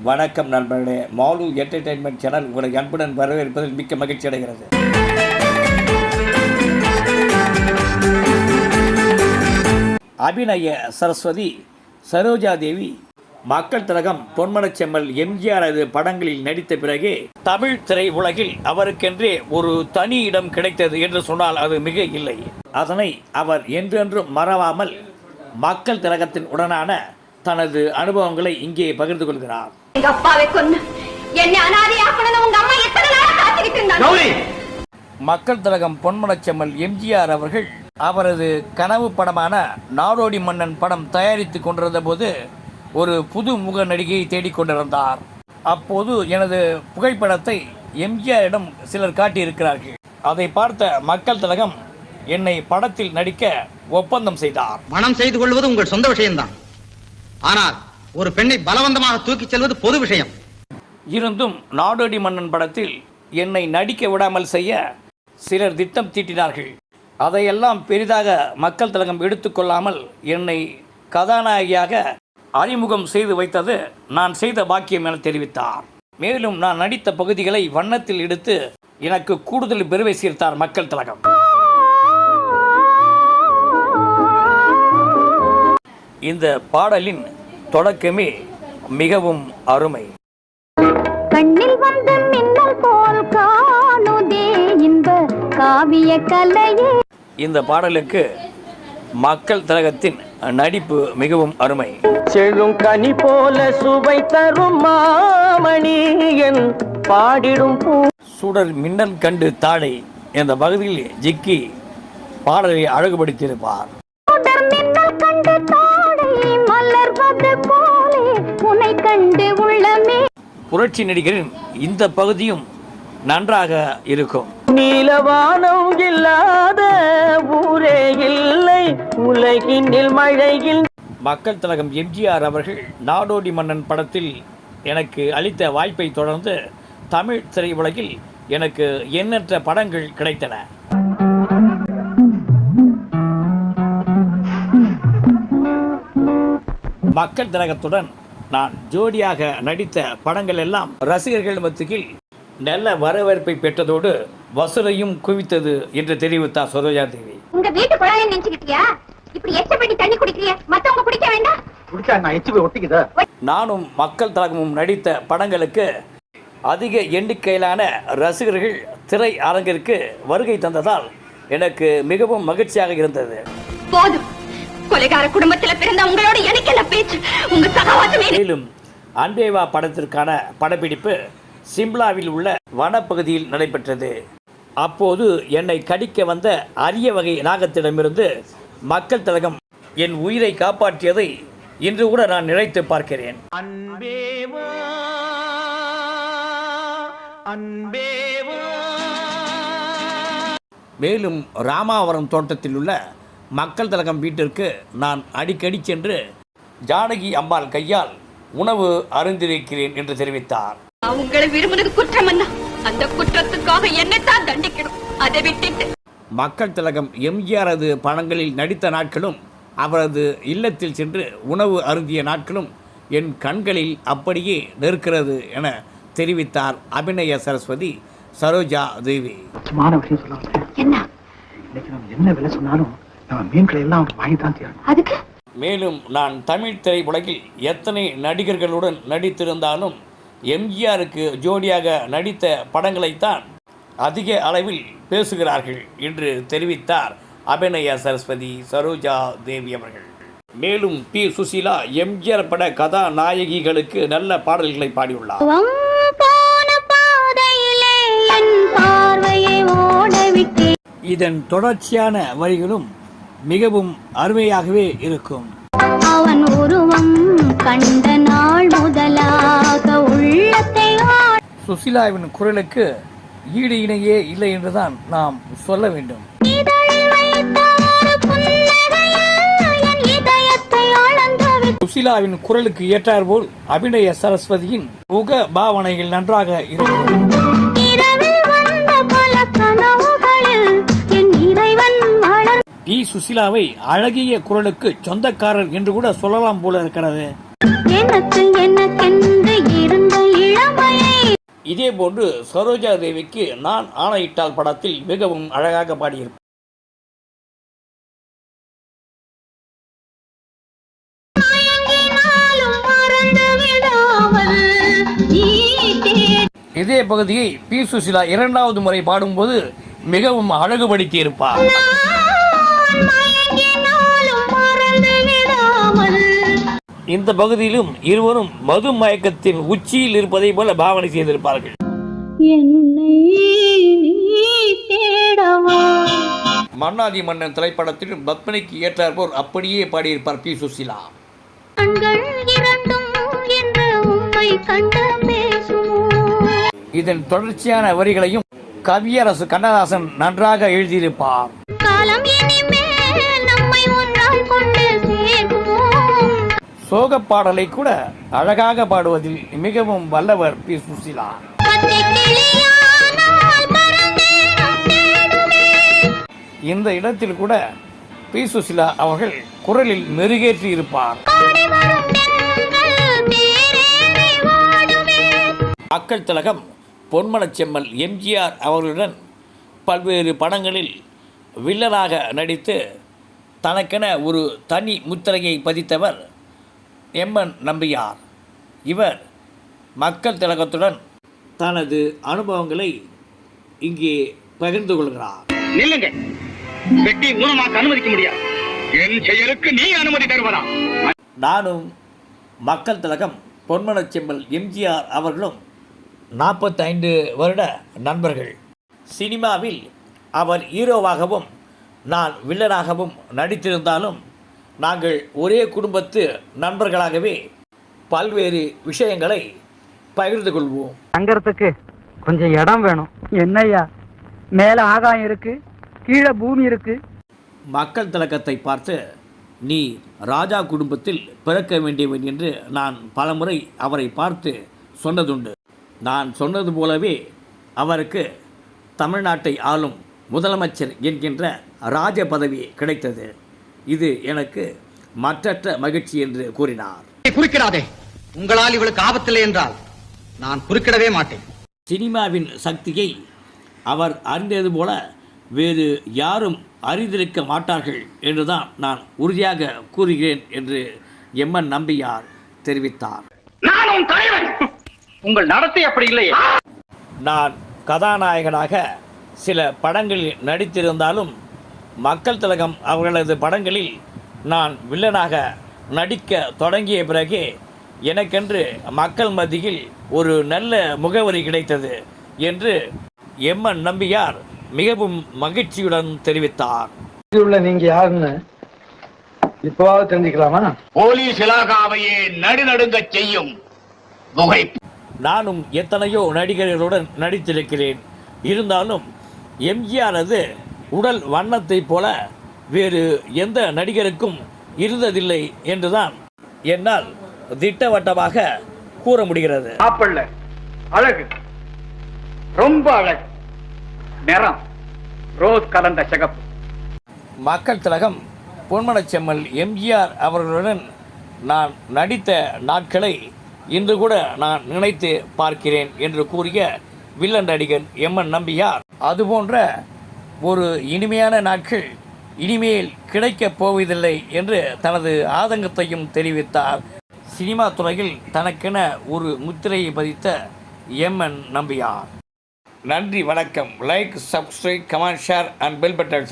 வணக்கம் நண்பர்களே. Mall entertainment channel உங்களை அன்புடன் வரவேற்பதில் மிக்க மகிழ்ச்சி அடைகிறது. அபிநய சரஸ்வதி சரோஜா தேவி மக்கள் திலகம் பொன்மனச் செம்மல் எம்ஜிஆரது படங்களில் நடித்த பிறகே தமிழ் திரை உலகில் அவருக்கென்றே ஒரு தனி இடம் கிடைத்தது என்று சொன்னால் அது மிக இல்லை. அதனை அவர் என்றென்றும் மறவாமல் மக்கள் திலகத்தின் உடனான தனது அனுபவங்களை இங்கே பகிர்ந்து கொள்கிறார். எங்க அப்பாவை கொன்னு என்னை அனாதையாக்கணும்னு உங்க அம்மா எத்தனை நாளா காத்துக்கிட்டு இருந்தாங்க? மக்கள் திலகம் பொன்மனச்செம்மல் எம்ஜிஆர் அவர்கள் அவரது கனவு படமான நாடோடி மன்னன் படம் தயாரித்து கொண்டிருந்த போது ஒரு புது முக நடிகையை தேடிக்கொண்டிருந்தார் அப்போது எனது புகைப்படத்தை எம்ஜிஆரிடம் சிலர் காட்டியிருக்கிறார்கள். அதை பார்த்த மக்கள் திலகம் என்னை படத்தில் நடிக்க ஒப்பந்தம் செய்தார். மனம் செய்து கொள்வது உங்கள் சொந்த விஷயம்தான். ஆனால் ஒரு பெண்ணை பலவந்தமாக தூக்கிச் செல்வது பொது விஷயம். இருந்தும் நாடோடி மன்னன் படத்தில் என்னை நடிக்க விடாமல் செய்ய சிலர் திட்டம் தீட்டினார்கள். அதையெல்லாம் பெரிதாக மக்கள் தலகம் எடுத்துக்கொள்ளாமல் என்னை கதாநாயகியாக அறிமுகம் செய்து வைத்தது நான் செய்த பாக்கியம் என தெரிவித்தார். மேலும் நான் நடித்த பகுதிகளை வண்ணத்தில் எடுத்து எனக்கு கூடுதல் பெருமை சேர்த்தார் மக்கள் தலகம். இந்த பாடலின் தொடக்கமே மிகவும் அருமை. கண்ணில் வந்த மின்னல் போல் காணுதே இன்ப காவிய கலையே. இந்த பாடலுக்கு மக்கள் திலகத்தின் நடிப்பு மிகவும் அருமை. செழும் கனி போல சுவை தரும் மாமணி என் பாடிடும் பூ. சுடர் மின்னல் கண்டு தாடை என்ற பகுதியில் ஜிக்கி பாடலை அழகுபடுத்தியிருப்பார். சுடர் மின்னல் கண்டு உன்னை கண்டு உள்ளமே. புரட்சி நடிகரின் இந்த பகுதியும் நன்றாக இருக்கும். நீலவானம் இல்லாத ஊரே இல்லை. உலகினில் மழையில் மக்கள் திலகம் எம்ஜிஆர் அவர்கள் நாடோடி மன்னன் படத்தில் எனக்கு அளித்த வாய்ப்பை தொடர்ந்து தமிழ் திரையுலகில் எனக்கு எண்ணற்ற படங்கள் கிடைத்தன. மக்கள் திலகத்துடன் நான் ஜோடியாக நடித்த படங்கள் எல்லாம் ரசிகர்கள் மத்தியில் நல்ல வரவேற்பை பெற்றதோடு வசூலையும் குவித்தது என்று தெரிவித்தார் சரோஜா தேவி. உங்க வீட்டு குழாயை நினைச்சுக்கிட்டியா? இப்படி எச்சப்படி தண்ணி குடிக்கிறிய? மத்தவங்க குடிக்க வேண்டாம். குடிச்சா நான் எச்சு போய் ஒட்டிக்குதா? நானும் மக்கள் திலகமும் நடித்த படங்களுக்கு அதிக எண்ணிக்கையிலான ரசிகர்கள் திரை அரங்கிற்கு வருகை தந்ததால் எனக்கு மிகவும் மகிழ்ச்சியாக இருந்தது. போதும். கொலைகார குடும்பத்துல பிறந்த உங்களோட எனக்கு என்ன பேச்சு? உங்க சகவாசமே மேலும் அன்பேவா படத்திற்கான படப்பிடிப்பு சிம்லாவில் உள்ள வனப்பகுதியில் நடைபெற்றது. அப்போது என்னை கடிக்க வந்த அரிய வகை நாகத்திடமிருந்து மக்கள் திலகம் என் உயிரை காப்பாற்றியதை இன்று கூட நான் நினைத்து பார்க்கிறேன். அன்பேவா அன்பேவா மேலும் ராமாவரம் தோட்டத்தில் உள்ள மக்கள் திலகம் வீட்டிற்கு நான் அடிக்கடி சென்று ஜானகி அம்பாள் கையால் உணவு அருந்திருக்கிறேன் என்று தெரிவித்தார். நான் உங்களை விரும்புனது குற்றம் என்ன அந்த குற்றத்துக்காக என்னைத்தான் தண்டிக்கணும். அதை விட்டுட்டு மக்கள் திலகம் எம்ஜிஆரது படங்களில் நடித்த நாட்களும் அவரது இல்லத்தில் சென்று உணவு அருந்திய நாட்களும் என் கண்களில் அப்படியே நிற்கிறது என தெரிவித்தார் அபிநய சரஸ்வதி சரோஜா தேவி. என்ன? இன்னைக்கு நம்ம என்ன விலை சொன்னாலும் நம்ம மீன்களை எல்லாம் வாங்கி தான் தீரணும். அதுக்கு? மேலும் நான் தமிழ் திரையுலகில் எத்தனை நடிகர்களுடன் நடித்திருந்தாலும் எம்ஜிஆருக்கு ஜோடியாக நடித்த படங்களைத்தான் அதிக அளவில் பேசுகிறார்கள் என்று தெரிவித்தார் அபிநய சரஸ்வதி சரோஜா தேவி அவர்கள். மேலும் பி. சுசீலா எம்ஜிஆர் பட கதாநாயகிகளுக்கு நல்ல பாடல்களை பாடியுள்ளார். போன பாதையிலே என் பார்வையை ஓடவிட்டே இதன் தொடர்ச்சியான வரிகளும் மிகவும் அருமையாகவே இருக்கும். அவன் உருவம் கண்ட நாள் முதலாக உள்ளத்தை சுசீலாவின் குரலுக்கு ஈடு இணையே இல்லை என்றுதான் நாம் சொல்ல வேண்டும். சுசீலாவின் குரலுக்கு ஏற்றாற்போல் அபிநய சரஸ்வதியின் முக பாவனைகள் நன்றாக இருக்கும். சுசீலாவை அழகிய குரலுக்கு சொந்தக்காரர் என்று கூட சொல்லலாம் போல இருக்கிறது. எனக்கென்று இதேபோன்று சரோஜா தேவிக்கு நான் ஆணையிட்டால் படத்தில் மிகவும் அழகாக பாடியிருப்பார் இதே பகுதியை பி சுசிலா இரண்டாவது முறை பாடும்போது மிகவும் அழகுபடுத்தியிருப்பார். இந்த பகுதியிலும் இருவரும் மது மயக்கத்தின் உச்சியில் இருப்பதை போல பாவனை செய்திருப்பார்கள். என்னை நீ தேடவா? மன்னாதி மன்னன் திரைப்படத்திலும் பத்மினிக்கு ஏற்றாற்போர் அப்படியே பாடியிருப்பார் பி சுசிலா. கண்கள் இரண்டும் என்று உம்மை கண்ட பேசுமோ? இதன் தொடர்ச்சியான வரிகளையும் கவியரசு கண்ணதாசன் நன்றாக எழுதியிருப்பார். காலம் இனிமேல் சோக பாடலை கூட அழகாக பாடுவதில் மிகவும் வல்லவர் பி. சுசிலா. இந்த இடத்தில் கூட பி. சுசிலா அவர்கள் குரலில் மெருகேற்றி இருப்பார். மக்கள் திலகம் பொன்மனச் செம்மல் எம்ஜிஆர் அவர்களுடன் பல்வேறு படங்களில் வில்லனாக நடித்து தனக்கென ஒரு தனி முத்திரையை பதித்தவர் எம்என் நம்பியார். இவர் மக்கள் திலகத்துடன் தனது அனுபவங்களை இங்கே பகிர்ந்து கொள்கிறார். நில்லுங்க. வெட்டி அனுமதிக்க முடியாது. என் செயலுக்கு நீ அனுமதி தருவதா? நானும் மக்கள் திலகம் பொன்மனச் செம்மல் எம்ஜிஆர் அவர்களும் நாற்பத்தைந்து வருட நண்பர்கள். சினிமாவில் அவர் ஹீரோவாகவும் நான் வில்லனாகவும் நடித்திருந்தாலும் நாங்கள் ஒரே குடும்பத்து நண்பர்களாகவே பல்வேறு விஷயங்களை பகிர்ந்து கொள்வோம். தங்கறதுக்கு கொஞ்சம் இடம் வேணும். என்னய்யா? மேல ஆகாயம் இருக்கு கீழே பூமி இருக்கு. மக்கள் திலக்கத்தை பார்த்து நீ ராஜா குடும்பத்தில் பிறக்க வேண்டியவன் என்று நான் பலமுறை அவரை பார்த்து சொன்னதுண்டு. நான் சொன்னது போலவே அவருக்கு தமிழ்நாட்டை ஆளும் முதலமைச்சர் என்கின்ற ராஜ பதவி கிடைத்தது. இது எனக்கு மற்றற்ற மகிழ்ச்சி என்று கூறினார். குறுக்கிடாதே. உங்களால் இவளுக்கு ஆபத்தில்லை என்றால் நான் குறுக்கிடவே மாட்டேன். சினிமாவின் சக்தியை அவர் அறிந்தது போல வேறு யாரும் அறிந்திருக்க மாட்டார்கள் என்றுதான் நான் உறுதியாக கூறுகிறேன் என்று எம்என் நம்பியார் தெரிவித்தார். உங்கள் நடத்தை அப்படி இல்லையே. நான் கதாநாயகனாக சில படங்களில் நடித்திருந்தாலும் மக்கள் திலகம் அவர்களது படங்களில் நான் வில்லனாக நடிக்க தொடங்கிய பிறகே எனக்கென்று மக்கள் மத்தியில் ஒரு நல்ல முகவரி கிடைத்தது என்று எம்என் நம்பியார் மிகவும் மகிழ்ச்சியுடன் தெரிவித்தார். உள்ள நீங்க யாருன்னு இப்பவாவது தெரிஞ்சுக்கலாமா? போலீஸ் இலாகாவையே நடுநடுங்கச் செய்யும் நானும் எத்தனையோ நடிகர்களுடன் நடித்திருக்கிறேன். இருந்தாலும் எம்ஜிஆரது உடல் வண்ணத்தைப் போல வேறு எந்த நடிகருக்கும் இருந்ததில்லை என்றுதான் என்னால் திட்டவட்டமாக கூற முடிகிறது. மாப்பிள்ள அழகு. ரொம்ப அழகு. நிறம். ரோஸ் கலந்த சிகப்பு. மக்கள் திலகம் பொன்மனச் செம்மல் எம்ஜிஆர் அவர்களுடன் நான் நடித்த நாட்களை இன்று கூட நான் நினைத்து பார்க்கிறேன் என்று கூறிய வில்லன் நடிகர் எம்என் நம்பியார். அதுபோன்ற ஒரு இனிமையான நாட்கள் இனிமேல் கிடைக்கப் போவதில்லை என்று தனது ஆதங்கத்தையும் தெரிவித்தார். சினிமா துறையில் தனக்கென ஒரு முத்திரையை பதித்த எம்என் நம்பியார். நன்றி வணக்கம். Like subscribe comment share and bell button